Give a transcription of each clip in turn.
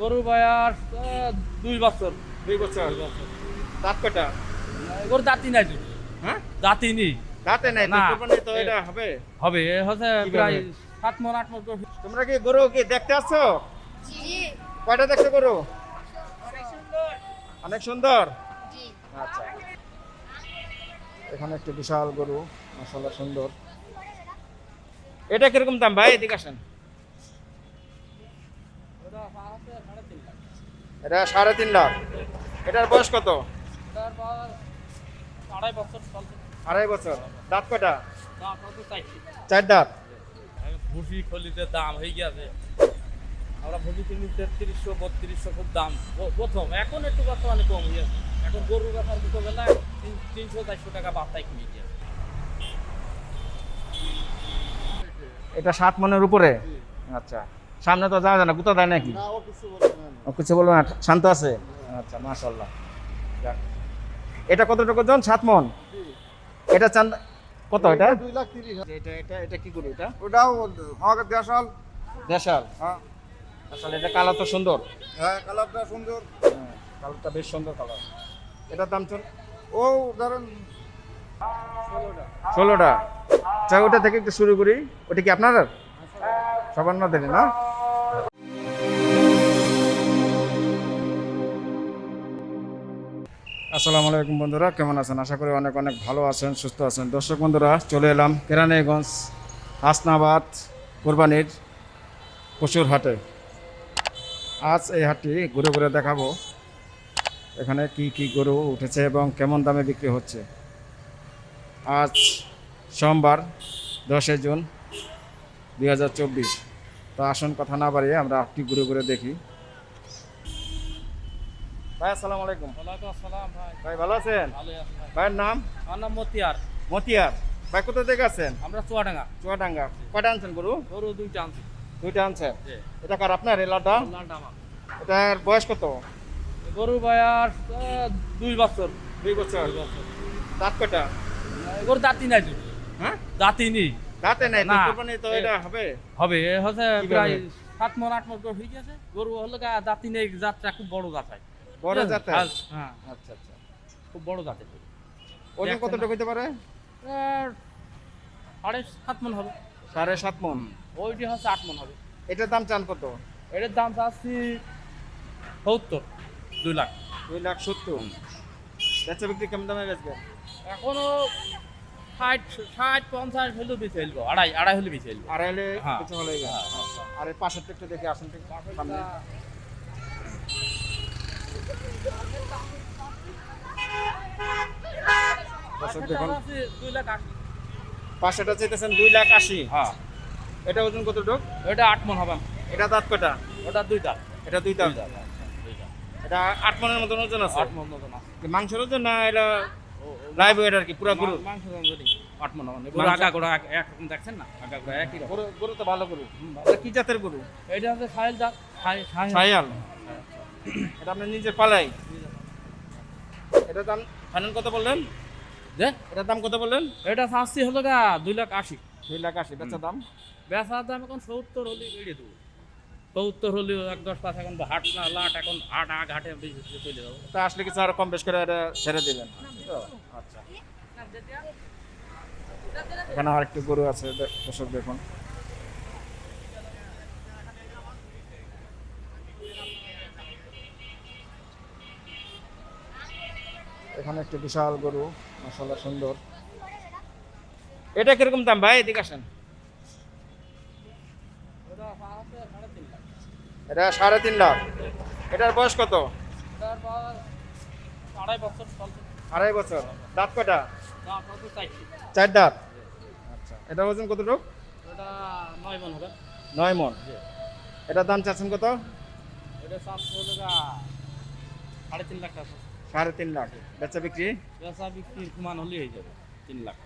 গরু বয়স দুই বছর। দুই বছর দাঁত কটা গরু দাঁতি নাই হ্যাঁ? দাঁতি নেই। দাঁতে নাই না। তো এটা হবে। হবে এ হচ্ছে প্রায় সাত মন আট মন তোমরা কি গরু কি দেখতে আসছো? কয়টা দেখছ গরু? অনেক সুন্দর। আচ্ছা। এখানে একটি বিশাল গরু মাসাল্লাহ সুন্দর। এটা কীরকম দাম ভাই? এদিকে আসেন। এটা সাড়ে তিন লাখ। এটার বয়স কত? এটার বয়স আড়াই বছর দাঁত কটা চার দাঁত। ভুসি খলিতে দাম হয়ে গেছে। আমরা ভুসি কিনি তেত্রিশশো বত্রিশশো খুব দাম। প্রথম এখন একটু বর্তমানে কম হয়ে গেছে। এখন গরু বেচার দুটো বেলা তিন- তিনশো চারশো টাকা বার্তায় কিনে গিয়েছে এটা সাত মনের উপরে? আচ্ছা। সামনে তো যাওয়া যায় না গুতা দেয় নাকি? ও কিছু বলব না। শান্ত আছে? আচ্ছা মাশাল্লাহ। এটা কতটুকু জন? সাত মন? এটা চান কত এটা দুই লাখ তিরিশ এটা এটা এটা কি করব এটা? ওটাও দেশাল। দেশাল? হ্যাঁ। আসলে এটা কালার তো সুন্দর। হ্যাঁ কালারটা সুন্দর। হ্যাঁ, কালারটা বেশ সুন্দর কালার। এটার দাম চল ও ধরেন ষোলোটা। আচ্ছা ওটা থেকে একটু শুরু করি। ওটা কি আপনার? সবার না দেবে না? আসসালামু আলাইকুম বন্ধুরা, কেমন আছেন? আশা করি অনেক অনেক ভালো আছেন, সুস্থ আছেন। দর্শক বন্ধুরা, চলে এলাম কেরানীগঞ্জ হাসনাবাদ কোরবানির পশুর হাটে। আজ এই হাটটি ঘুরে ঘুরে দেখাবো, এখানে কি কি গরু উঠেছে এবং কেমন দামে বিক্রি হচ্ছে। আজ সোমবার দশই জুন দুই হাজার চব্বিশ। তো আসন, কথা না বাড়িয়ে আমরা হাটটি ঘুরে ঘুরে দেখি। ভাই আসসালামু আলাইকুম। ওয়ালাইকুম আসসালাম ভাই। ভাই ভালো আছেন? ভাইয়ের নাম? আমার নাম মতিয়ার। মতিয়ার। ভাই কোথা থেকে আছেন? আমরা চুয়াডাঙ্গা। চুয়াডাঙ্গা। কয়টা আনছেন গরু? গরু দুইটা আনছি। দুইটা আনছেন। এটা কার আপনার? এলাটা এটার বয়স কত? গরু বয়স দুই বছর। দুই বছর। দাঁত কটা গরু দাঁতি নাই হ্যাঁ? দাঁতি নেই। দাঁতে নাই? তো না। কোরবানি তো এটা হবে? হবে। হচ্ছে প্রায় সাত মন আট মন হয়ে গেছে গরু হলো গা দাঁতি নেই যাত্রা খুব বড় জাত হয় বড় জাতের? হ্যাঁ। আচ্ছা আচ্ছা। খুব বড় জাতের। ওজন কতটুকু হতে পারে? সাড়ে সাত মন হবে। সাড়ে সাত মন। ওইটি হচ্ছে আট মন হবে। এটার দাম চান কত? এটার দাম চাচ্ছি সত্তর দুই লাখ। দুই লাখ সত্তর। বেচা বিক্রি কেমন দামে বেচবে? এখনও ষাট ষাট পঞ্চাশ হলেও বেশি ফেলব। আড়াই আড়াই হলে বেশি ফেলব। আড়াই হলে হ্যাঁ। কিছু হলে আর এই পাশেরটা একটু দেখে আসুন সামনে। দর্শক দেখুন। দুই লাখ আশি। পাশেটা চাইতেছেন দুই লাখ আশি। হ্যাঁ। এটা ওজন কতটুক ওটা আট মন হবে। এটা দাঁত কটা ওটা দুই দাঁত। এটা দুই দাঁত? দুই দাঁত দুই দাঁত। এটা আট মনের মতন ওজন আছে? আট মন মতন আছে। মাংসের ওজন না এটা লাইভ ওয়েট আর কি পুরা গরু? মাংস আট মন হবে। আগা গোড়া একরকম দেখছেন না? আগা গোড়া একই গরু গরু তো ভালো গরু। এটা কি জাতের গরু? এটা হচ্ছে সাহেল দাঁত সাহেল এটা আপনি নিজের পালাই। এটা দাম ফাইনাল কত বললেন? যে? এটার দাম কত বললেন? এটা চাচ্ছি হলো গা দুই লাখ আশি। দুই লাখ আশি বেচা দাম? বেচার দাম এখন সত্তর হলে বেড়ে দেবো। সত্তর হলেও এক দশ পাঁচ এখন হাট না লাট এখন হাট আগ হাটে চলে যাব। তা আসলে কিছু আরও কম বেশ করে এটা ছেড়ে দিবেন আচ্ছা। এখানে আরেকটি গরু আছে দর্শক দেখুন। এখানে একটি বিশাল গরু মাসাল্লাহ সুন্দর। এটা কীরকম দাম ভাই এদিকে আসেন। এটা সাড়ে তিন লাখ। এটার বয়স কত? আড়াই বছর দাঁত কটা চার দাঁত। আচ্ছা এটা ওজন কতটুক? এটা নয় মন মন। এটার দাম চাচ্ছেন কত? সাড়ে তিন লাখ টাকা। সাড়ে তিন লাখ। বেচা বিক্রি? বেচা বিক্রি সমান হলেই হয়ে যাবে? তিন লাখ।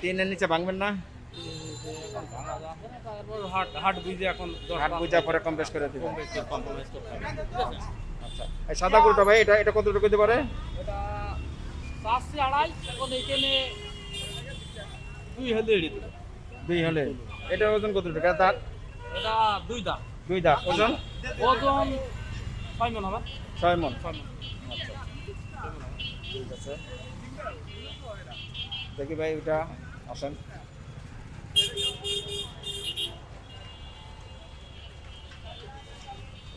তিনের নিচে ভাঙবেন না? হাট বুঝে এখন হাট বুঝা পরে কম বেশ করে আচ্ছা। এই সাদা গরুটা ভাই এটা এটা কতটুকু দিতে পারে? চারশো আড়াই এখন এইখানে দুই হলে দুই হলে। এটা ওজন কতটুকু? এটা দাঁত? এটা দুই দাম দুই দাঁত। ওজন? ওজন ছয় মন হবে। ছয় মন। ছয় মন। ঠিক আছে। দেখি ভাই ওটা আসেন।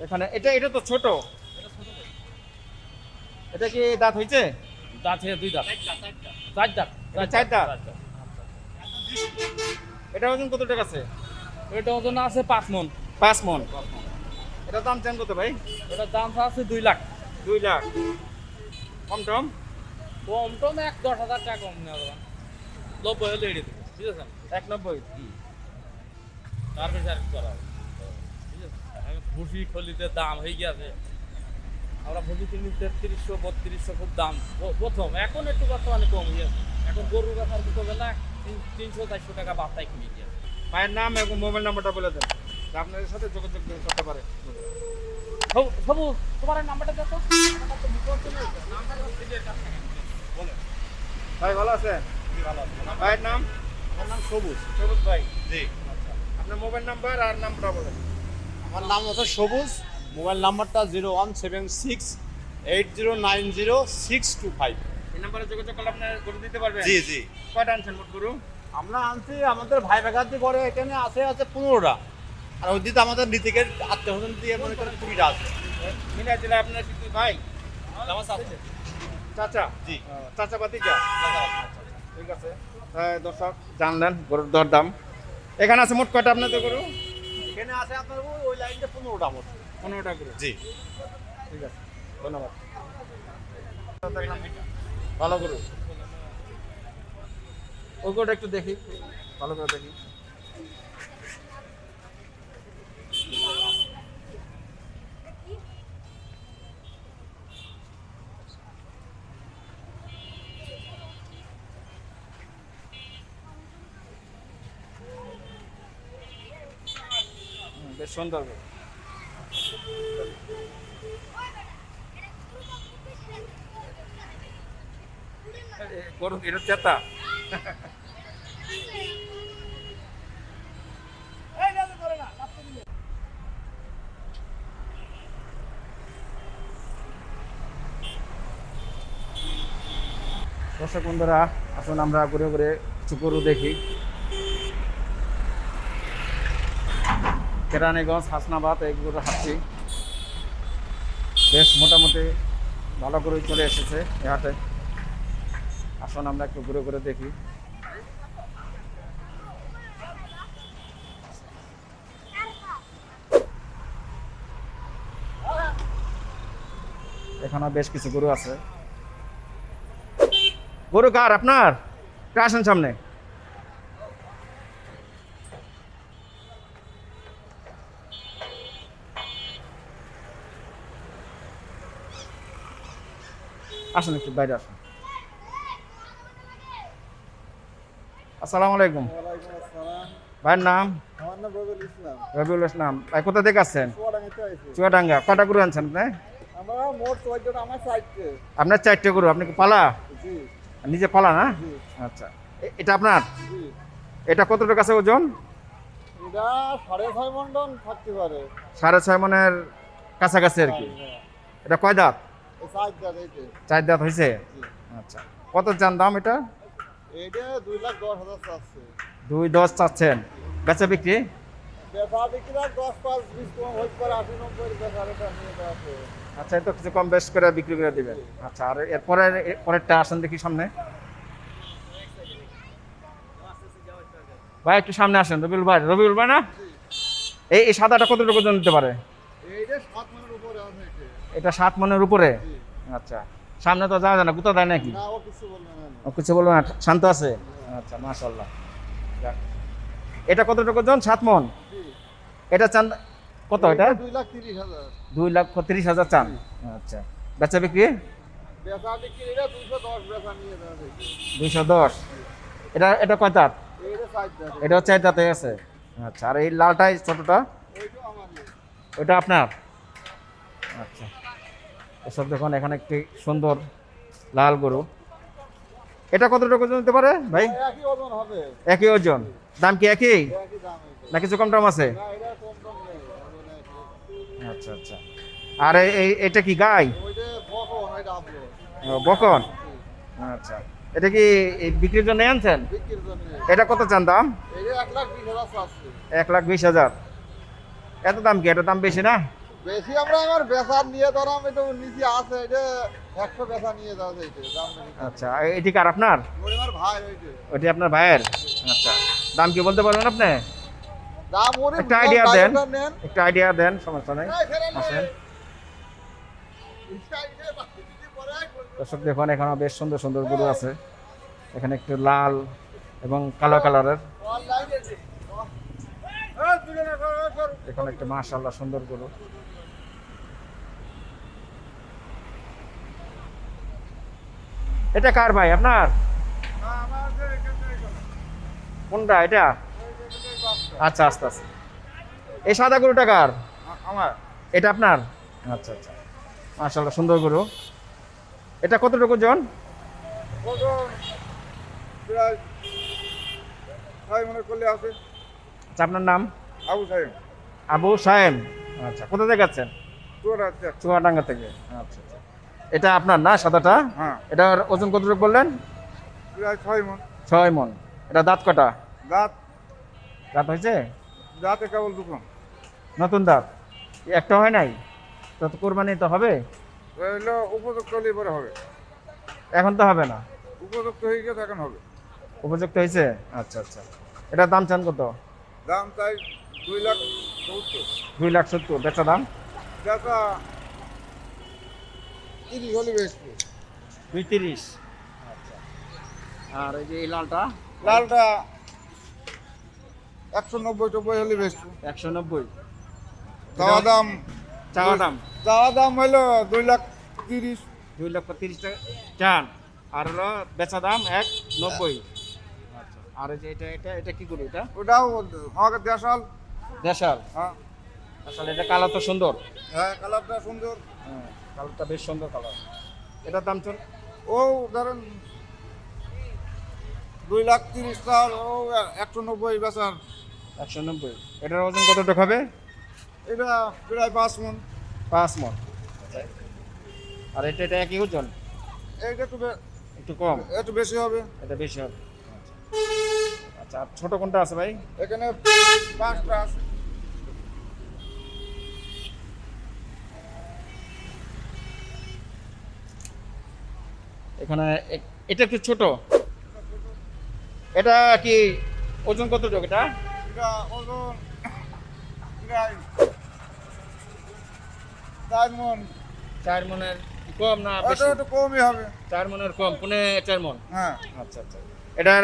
এখানে এটা এটা তো ছোট। এটা কি দাঁত হয়েছে? দাঁত হয়ে দুই দাঁত। চার দাঁত এটা চার দাঁত? এটা ওজন কত টাকা আছে? এটা ওজন আছে পাঁচ মন। পাঁচ মন। এটা দাম চান কত ভাই? এটা দাম আছে দুই লাখ। দুই লাখ। কম টম? কম টম এক দশ হাজার টাকা কম নেওয়া যাবে নব্বই হলে এড়িয়ে দেবে বুঝেছেন? এক নব্বই তার বেশি আর কি করা হবে ভুসি খলিতে দাম হয়ে গেছে আমরা ভুসি কিনি তেত্রিশশো বত্রিশশো খুব দাম। প্রথম এখন একটু বর্তমানে কম গেছে। এখন গরু বেচার মতো বেলা তিনশো চারশো টাকা বার্তায় কিনে গিয়েছে। ভাইয়ের নাম এবং মোবাইল নাম্বারটা বলে দেন। আপনাদের সাথে যোগাযোগ করতে পারে সবু তোমার নাম্বারটা দেখো। নাম্বারটা ভাই ভালো আছে ভাইয়ের নাম? আমার নাম সবুজ। সবুজ ভাই। জি। আপনার মোবাইল নাম্বার আর নামটা বলেন। আমার নাম হচ্ছে সবুজ। মোবাইল নাম্বারটা zero one seven six eight zero nine zero six two five. এই নাম্বারে যোগাযোগ করলে আপনার গরু দিতে পারবেন জি জি। কয়টা আনছেন মোট গরু? আমরা আনছি আমাদের ভাই বেকারদি করে এখানে আছে আছে পনেরোটা। আর ওই দিতে আমাদের নীতিকের আত্মীয় দিয়ে মনে করেন কুড়িটা আছে। মিনা জেলা আপনার ভাই? আমার চাচা? জি। চাচা। ঠিক আছে। হ্যাঁ, দর্শক জানলেন গরুর দর দাম এখানে আছে মোট কয়টা আপনাদের গরু? এখানে আছে আপনার ওই- লাইনটা পনেরোটা গরু? জি। ঠিক আছে ধন্যবাদ। ভালো গরু। ওই গরুটা একটু দেখি। ভালো করে দেখি। বেশ সুন্দর এটা চেতা। দর্শক বন্ধুরা আসুন আমরা ঘুরে ঘুরে কিছু গরু দেখি। কেরানীগঞ্জ, হাসনাবাদ এইগুলো হাঁটছি বেশ মোটামুটি ভালো করে চলে এসেছে এ আসুন আমরা একটু ঘুরে ঘুরে দেখি। এখানে বেশ কিছু গরু আছে। গরু কার আপনার? আসেন সামনে? আসুন একটু, বাইরে আসুন। আসসালামু আলাইকুম ভাইয়ের নাম? রবিউল ইসলাম। ভাই, কোথা থেকে আসছেন? চুয়াডাঙ্গা। কটা গরু আনছেন আপনার চারটে গরু। আপনি কি পালা? নিজে পালা না? আচ্ছা। এটা আপনার? এটা কত টাকা আছে ওজন? সাড়ে ছয় মনের কাছাকাছি আর কি। এটা কয় দাঁত? চার দাঁত হয়েছে? আচ্ছা। কত চান দাম এটা? দুই দশ চাচ্ছেন। বেচা বিক্রি? আচ্ছা তো কিছু কম বেশ করে বিক্রি করে দিবেন। আচ্ছা আর এরপরে এর পরেরটা আসেন দেখি সামনে। ভাই একটু সামনে আসেন রবিউল ভাই। রবিউল ভাই না? এই সাদাটা কতটুকু ওজন নিতে পারে এইটা সাত মনের উপরে আছে এটা সাত মনের উপরে? আচ্ছা। সামনে তো যাওয়া যায় না গুতা দেয় নাকি? ও কিছু বলবে না। শান্ত আছে? আচ্ছা মাশাল্লাহ। এটা কতটুকু জন? সাত মন? এটা চান কত এটা? দুই লাখ তিরিশ হাজার। চান? আচ্ছা। বেচা বিক্রি? দুইশো দশ এটা এটা কয় দাঁত? এটা দাঁতে। আছে। আচ্ছা আর এই লালটাই ছোটটা? ওইটা আপনার? আচ্ছা। এসব দেখুন এখানে একটি সুন্দর লাল গরু। এটা কতটুকু ওজন নিতে পারে ভাই? একই ওজন। দাম কি একই? না কিছু কম দাম আছে? আচ্ছা আচ্ছা। আর এই- এটা কি গাই? বকন। আচ্ছা। এটা কি বিক্রির জন্য আনছেন? এটা কত চান দাম? এক লাখ বিশ হাজার চাচ্ছে এক লাখ বিশ হাজার। এত দাম কি? এটা দাম বেশি না? বেশি আমরা আমার বেচার নিয়ে ধরাম এটা নিচে আছে এটা একশো বেচা নিয়ে যাওয়া আচ্ছা এটি কার আপনার? আমার ভাই ওইটা ওটি আপনার ভাইয়ের? আচ্ছা দাম কি বলতে পারবেন আপনি? দাম ওরে একটা idea দেন। একটু আইডিয়া দেন সমস্যা নেই। আসেন। দর্শক দেখুন এখানে বেশ সুন্দর সুন্দর গরু আছে। এখানে একটু লাল এবং কালো কালারের। এখানে একটু মাশাল্লাহ সুন্দর গরু। এটা কার ভাই আপনার? কোনটা এটা? আচ্ছা আস্তে আস্তে। এই সাদা গরুটা কার? আমার। এটা আপনার? আচ্ছা আচ্ছা। মাশাল্লাহ সুন্দর গরু। এটা কতটুকু জন মনে আচ্ছা আপনার নাম? আবু সাহেব। আবু সাহেম আচ্ছা কোথা থেকে যাচ্ছেন? তোর চুয়াডাঙ্গা থেকে। আচ্ছা আচ্ছা। এটা আপনার না সাদাটা? হ্যাঁ। এটার ওজন কতটুকু বললেন? ছয় মন। ছয় মন। এটা দাঁত কটা? দাঁত। দাঁত হয়েছে? দাঁতে কেবল দুটো। নতুন দাঁত। একটা হয় নাই? তো তো কোরবানি তো হবে? উপযুক্ত হলে পরে হবে। এখন তো হবে না? উপযুক্ত হয়ে গেছে এখন হবে। উপযুক্ত হয়েছে? আচ্ছা আচ্ছা। এটা দাম চান কত? দাম তাই দুই লাখ সত্তর দুই লাখ সত্তর। বেচা দাম? দেখা তিরিশ হলে বেশি দুই আচ্ছা। আর এই যে এই লালটা? লালটা একশো নব্বই টব্বই হলে বেশি একশো নব্বই। চাওয়া দাম? চাওয়া দাম? চাওয়া দাম হইল দুই লাখ তিরিশ। দুই লক্ষ তিরিশ টাকা। চান। আর হলো বেচা দাম এক নব্বই। আচ্ছা। আর এই যে এটা এটা এটা কি করি এটা? ওটাও আমাকে দেশাল। দেশাল? হ্যাঁ। আসলে এটা কালার তো সুন্দর। হ্যাঁ কালারটা সুন্দর। হ্যাঁ। কালারটা বেশ সুন্দর কালার। এটার দাম চল ও ধরেন দুই লাখ তিরিশ টাকা ও একশো নব্বই বেচার। একশো নব্বই। এটার ওজন কতটুকু হবে? এটা প্রায় পাঁচ মন। পাঁচ মন। আর এটা এটা একই ওজন? এইটা একটু একটু কম? একটু বেশি হবে। এটা বেশি হবে। আচ্ছা। আর ছোটো কোনটা আছে ভাই? এখানে পাঁচটা আছে। এখানে এটা একটু ছোট। এটা কি ওজন কত এটা? এটা চার মনের কম না একটু কমই হবে। চার মনের কম পুনে চার মন? হ্যাঁ। আচ্ছা আচ্ছা। এটার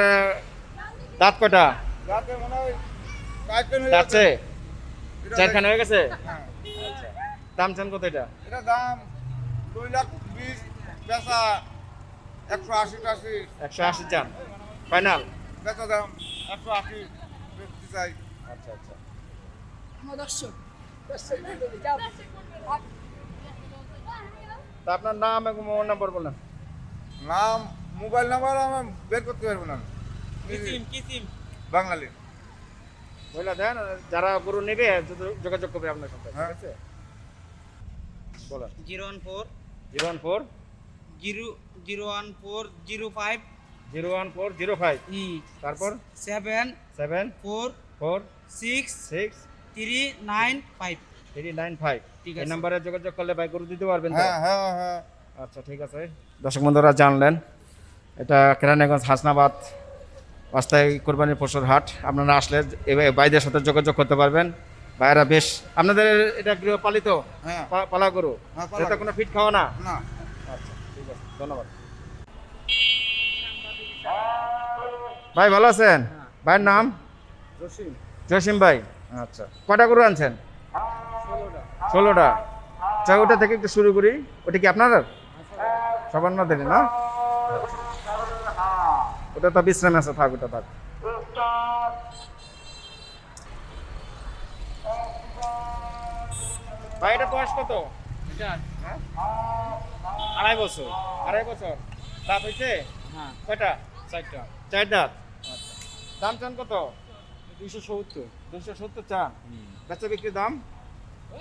দাঁত কটা মনে হয় চারটেন হয়ে চারখানে হয়ে গেছে? হ্যাঁ। দাম চান কত এটা? এটা দাম দুই লাখ বিশ বেচা একশো আশি টাশি একশো আশি চান। ফাইনাল। বেচা দাম একশো আশি বেচতে চাই। আচ্ছা আচ্ছা। দর্শক। তা আপনার নাম এবং মোবাইল নাম্বার বলেন। নাম মোবাইল নাম্বার আমি বের করতে পারব না। বাঙালি। বলে দেন যারা গরু নেবে যোগাযোগ করবে আপনার সাথে ঠিক হ্যাঁ। আছে? বলেন। Zero one four. Zero one four. Zero zero one four zero five. Zero one four zero five. তারপর? Seven seven four four six six three nine five. Three nine five. ঠিক এই আছে। নাম্বারে যোগাযোগ করলে ভাই গরু দিতে পারবেন হ্যাঁ হ্যাঁ হ্যাঁ। আচ্ছা ঠিক আছে। দর্শক বন্ধুরা জানলেন এটা কেরানীগঞ্জ হাসনাবাদ অস্থায়ী কোরবানির পশুর হাট। আপনারা আসলে এবার ভাইদের সাথে যোগাযোগ করতে পারবেন। ভাইয়েরা বেশ আপনাদের এটা গৃহপালিত হ্যাঁ। পালা গরু। হ্যাঁ, এটা কোনো ফিট খাওয়া না? না। আচ্ছা। ঠিক আছে ধন্যবাদ। ভাই ভালো আছেন? ভাইয়ের নাম? জসিম। জসিম ভাই। আচ্ছা। কটা গরু আনছেন? ষোলোটা। আচ্ছা ওটা থেকে একটু শুরু করি। ওটা কি আপনার? সবার মধ্যে না? ওটা তো বিশ্রাম আছে থাক ওটা থাক। ভাই এটা বয়স কত? হ্যাঁ? আড়াই বছর। আড়াই বছর। দাঁত হয়েছে হ্যাঁ। কয়টা? চারটা। চার দাঁত? আচ্ছা। দাম চান কত? দুইশো সত্তর। দুশো সত্তর চান? বেচা বিক্রির দাম?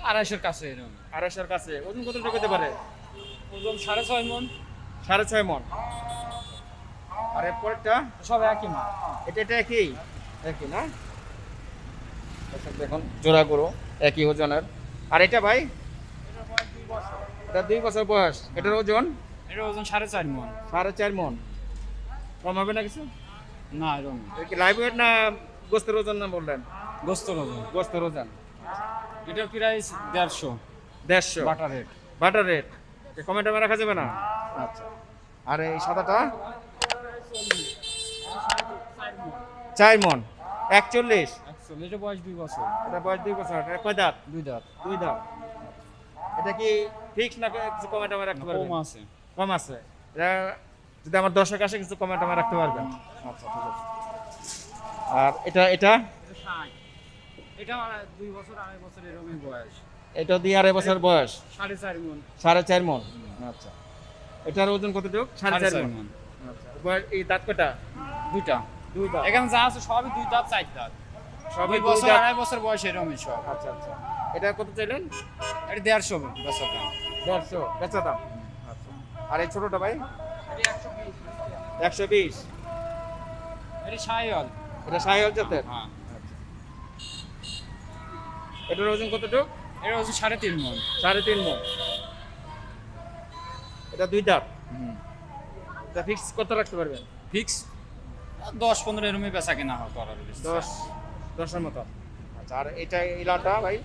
আড়াইশোর কাছে আড়াইশোর কাছে। ওজন কতটুকু হতে পারে? ওজন সাড়ে ছয় মন। সাড়ে ছয় মন। আর এরপরটা সব একই মাল এটা এটা একই? একই না? দেখুন জোড়া গরু একই ওজনের। আর এটা ভাই? এটা দুই বছর। বয়স। এটার ওজন? এটার ওজন সাড়ে চার মন। সাড়ে চার মন। কম হবে না কিছু? না এরকম এটা কি লাইভ ওয়েট না গোস্তের ওজন না বললেন? গোস্তর ওজন। গোস্তের ওজন। এটার প্রাইস দেড়শো। দেড়শো। Butter rate. Butter rate. কমেন্টে রাখা যাবে না? আচ্ছা। আর এই সাদাটা? চার মন। একচল্লিশ। একচল্লিশ। এটা বয়স দুই বছর। এটা বয়স দুই বছর। এটা কয় দাঁত? দুই দাঁত। দুই দাঁত। এটা কি ফিক্স না কিছু কমেন্ট আমার রাখতে পারবেন? কম আছে। কম আছে। যদি আমার দর্শক আসে কিছু কমেন্ট আমার রাখতে পারবেন? আচ্ছা ঠিক আছে। আর এটা এটা? এটা আমার দুই বছর আড়াই বছর এরকমই বয়স। এটা আড়াই বছর বয়স? সাড়ে চার মন। সাড়ে চার মন? আচ্ছা। এটার ওজন কতটুকু সাড়ে সাড়ে চার মন। আচ্ছা। এই দাঁত কটা দুইটা। দুই দাঁত। এখানে যা আছে সবই দুই দাঁত চার দাঁত। সবই দুই দুই বছর আড়াই বছর বয়স এরকমই সব। আচ্ছা আচ্ছা। এটা কত চাইলেন? এটা দেড়শো দাম। দেড়শো বেচা দাম। আচ্ছা। আর এই ছোটটা ভাই? একশো বিশ। এটা সাইল এটা সাহেল জাতের? হ্যাঁ। এটার ওজন কতটুকু? এটা হচ্ছে সাড়ে তিন মন। সাড়ে তিন মন। এটা দুই দাঁত? এটা ফিক্স কত রাখতে পারবেন? ফিক্স দশ পনেরো এরমই বেচা কেনা হয় করার দশ দশের মতো। আচ্ছা আর এটা ইলাটা ভাই?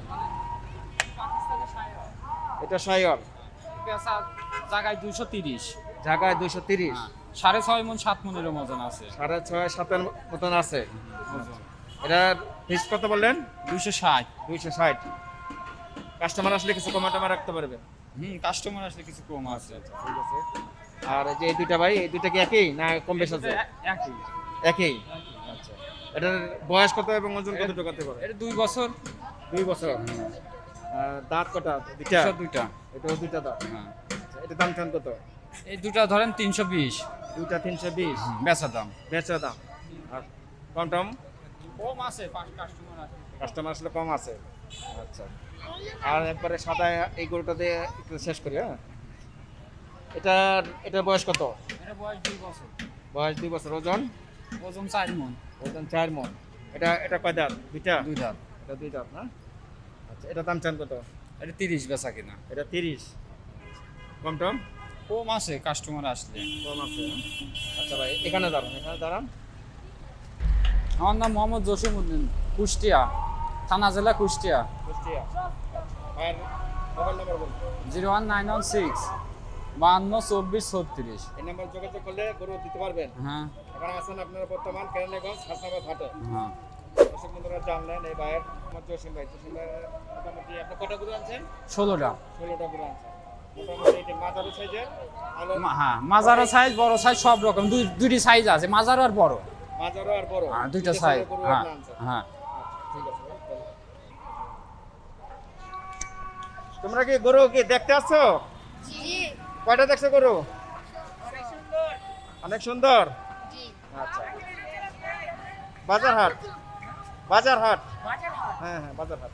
এটা বেচা জায়গায় দুশো তিরিশ। জায়গায় দুইশো তিরিশ। সাড়ে ছয় মন সাত মন এরম ওজন আছে। সাড়ে ছয় সাতের মতন আছে। এটা ফিক্স কত বললেন? দুশো ষাট। দুইশো ষাট। কাস্টমার আসলে কিছু কমাটামা রাখতে পারবেন হুম কাস্টমার আসলে কিছু কম আছে। ঠিক আছে। আর এই যে এই দুইটা ভাই এই দুইটা কি একই না কম বেশ আছে? একই। একই? আচ্ছা। এটার বয়স কত এবং ওজন কত টাকাতে পারে এটা দুই বছর। দুই বছর। দাঁত কটা? দুইটা। দুইটা। এটাও দুইটা দাঁত। হ্যাঁ। আচ্ছা, এটা দাম চান কত? এই দুটা ধরেন তিনশো বিশ। দুইটা তিনশো বিশ। বেচা দাম। বেচা দাম। আর কম টম? কম আছে কাস্টমার আছে। কাস্টমার আসলে কম আছে। আচ্ছা। আর একবারে সাদা এই গরুটা দিয়ে একটু শেষ করি হ্যাঁ? এটার এটার বয়স কত? এটা বয়স দুই বছর। বয়স দুই বছর। ওজন? ওজন চার মন। ওজন চার মন। এটা এটা কয় দাঁত? দুইটা? দুই দাঁত। এটা দুই দাঁত না? এটা দাম চান কত? এটা তিরিশ বেচা কিনা। এটা তিরিশ। কম টম? কম আছে কাস্টমার আসলে। কম আছে আচ্ছা ভাই এখানে দাঁড়ান এখানে দাঁড়ান। আমার নাম মোহাম্মদ জসিমউদ্দিন কুষ্টিয়া থানা জেলা কুষ্টিয়া। কুষ্টিয়া। আর মোবাইল নাম্বার বলুন। Zero one nine one six বাহান্ন চব্বিশ ছত্রিশ। এই নাম্বার যোগাযোগ করলে গরু দিতে পারবেন। হ্যাঁ। এখন আছেন আপনারা বর্তমান কেরানীগঞ্জ হাসনাবাদ হাটে। হ্যাঁ। দর্শক বন্ধুরা জানলেন এই ভাইয়ের আমার জসিম ভাই। জসিম ভাই মোটামুটি আপনি কটা গরু আনছেন? ষোলোটা। ষোলোটা গরু আনছেন। মোটামুটি এটি মাঝারি সাইজের আলো মা- হ্যাঁ মাজারো সাইজ বড় সাইজ সব রকম। দুই দুইটি সাইজ আছে মাজারো আর বড়। মাঝারো আর বড়। হ্যাঁ দুইটা দুইটা সাইজ। size এর গরু হ্যাঁ হ্যাঁ। আচ্ছা, ঠিক আছে তোমরা কি গরু কি দেখতে আসছো? কয়টা দেখছ গরু? অনেক সুন্দর। আচ্ছা। বাজার হাট বাজার হাট হ্যাঁ হ্যাঁ বাজার হাট